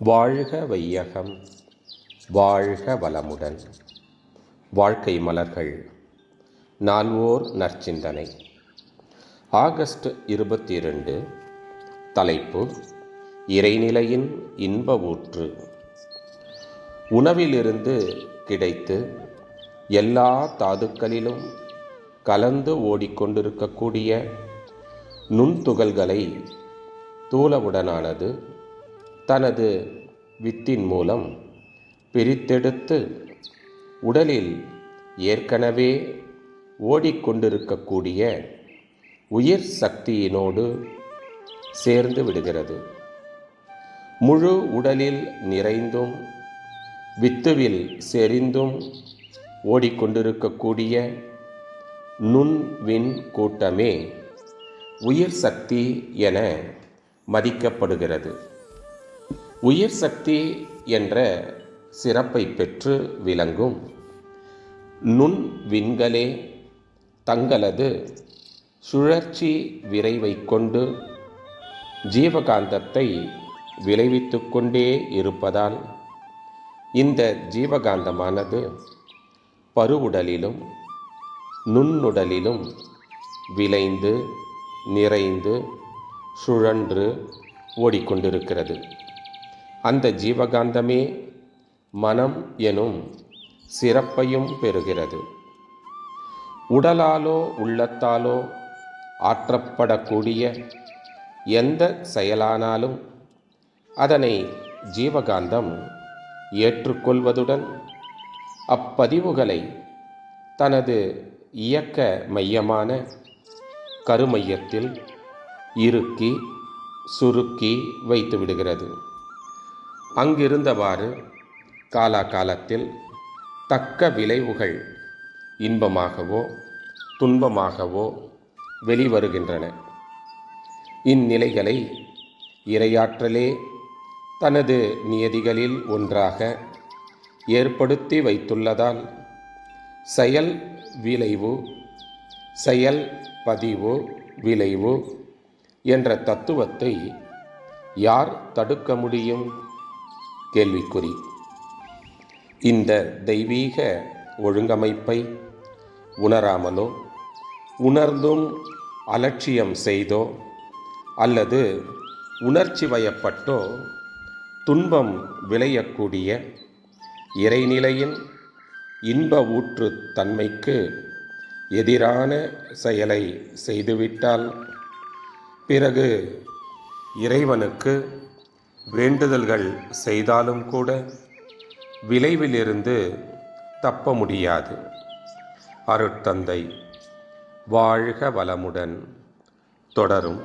வாழ்க வையகம் வாழ்க வளமுடன். வாழ்க்கை மலர்கள் நால்வோர் நற்சிந்தனை. ஆகஸ்ட் இருபத்தி இரண்டு தலைப்பு இறைநிலையின் இன்ப ஊற்று. உணவிலிருந்து கிடைத்து எல்லா தாதுக்களிலும் கலந்து ஓடிக்கொண்டிருக்கக்கூடிய நுண்துகள்களை தூளவுடனானது தனது வித்தின் மூலம் பிரித்தெடுத்து உடலில் ஏற்கனவே ஓடிக்கொண்டிருக்கக்கூடிய உயிர் சக்தியினோடு சேர்ந்து விடுகிறது. முழு உடலில் நிறைந்தும் வித்துவில் செறிந்தும் ஓடிக்கொண்டிருக்கக்கூடிய நுண்வின் கூட்டமே உயிர் சக்தி என மதிக்கப்படுகிறது. உயிர் சக்தி என்ற சிறப்பை பெற்று விளங்கும். நுண் விண்களே தங்களது சுழற்சி விரைவை கொண்டு ஜீவகாந்தத்தை விளைவித்து கொண்டே இருப்பதால் இந்த ஜீவகாந்தமானது பருவுடலிலும் நுண்ணுடலிலும் விளைந்து நிறைந்து சுழன்று ஓடிக்கொண்டிருக்கிறது. அந்த ஜீவகாந்தமே மனம் எனும் சிறப்பையும் பெறுகிறது. உடலாலோ உள்ளத்தாலோ ஆற்றப்படக்கூடிய எந்த செயலானாலும் அதனை ஜீவகாந்தம் ஏற்றுக்கொள்வதுடன் அப்பதிவுகளை தனது இயக்க மையமான கருமையத்தில் இறுக்கி சுருக்கி வைத்துவிடுகிறது. அங்கிருந்தவாறு காலாகாலத்தில் தக்க விளைவுகள் இன்பமாகவோ துன்பமாகவோ வெளிவருகின்றன. இந்நிலைகளை இரையாற்றலே தனது நியதிகளில் ஒன்றாக ஏற்படுத்தி வைத்துள்ளதால் செயல் விளைவு செயல் பதிவு விளைவு என்ற தத்துவத்தை யார் தடுக்க முடியும்? கேள்விக்குறி. இந்த தெய்வீக ஒழுங்கமைப்பை உணராமலோ உணர்ந்தும் அலட்சியம் செய்தோ அல்லது உணர்ச்சி வயப்பட்டோ துன்பம் விளையக்கூடிய இறைநிலையின் இன்ப ஊற்று தன்மைக்கு எதிரான செயலை செய்துவிட்டால் பிறகு இறைவனுக்கு வேண்டுதல்கள் செய்தாலும் கூட விளைவிலிருந்து தப்ப முடியாது. அருட்தந்தை வாழ்க வளமுடன் தொடரும்.